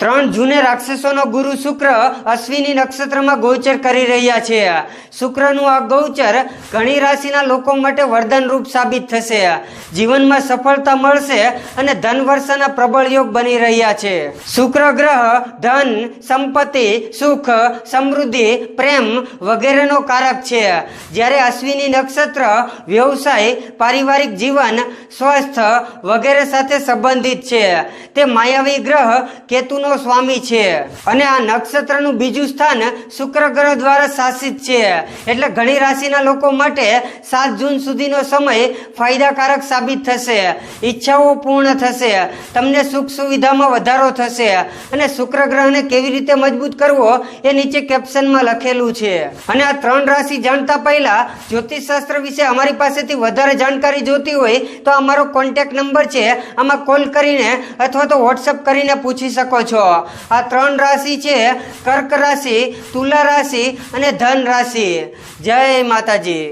ત્રણ જૂને રાક્ષસોનો ગુરુ શુક્ર અશ્વિની નક્ષત્રમાં ગોચર કરી રહ્યા છે. શુક્રનું આ ગૌચર ઘણી રાશિના લોકો માટે વરદાનરૂપ સાબિત થશે. જીવનમાં સફળતા મળશે અને ધન વર્ષાના પ્રબળ યોગ બની રહ્યા છે. શુક્ર ગ્રહ ધન, સંપત્તિ, સુખ, સમૃદ્ધિ, પ્રેમ વગેરેનો કારક છે. જ્યારે અશ્વિની નક્ષત્ર, વ્યવસાય, પારિવારિક જીવન સ્વસ્થ વગેરે સાથે સંબંધિત છે. તે માયાવી ગ્રહ કેતુનો સ્વામી છે. અને આ નક્ષત્રનું બીજું સ્થાન શુક્ર ગ્રહ દ્વારા શાસિત છે. એટલે ઘણી રાશિના લોકો માટે સાત જૂન સુધીનો સમય ફાયદાકારક સાબિત થશે. ઈચ્છાઓ પૂર્ણ થશે. તમને સુખ સુવિધામાં વધારો થશે. અને શુક્ર ગ્રહને કેવી રીતે મજબૂત કરવો એ નીચે કેપ્શનમાં લખેલું છે. અને આ ત્રણ રાશિ જાણતા પહેલા જ્યોતિષ શાસ્ત્ર વિશે અમારી પાસેથી વધારે જાણકારી જોતી હોય તો અમારો કોન્ટેક્ટ નંબર છે. આમાં કોલ કરીને અથવા તો વોટ્સઅપ કરીને પૂછી શકો છો. આ ત્રણ રાશિ છે કર્ક રાશિ તુલા રાશિ અને ધન રાશિ. જય માતાજી.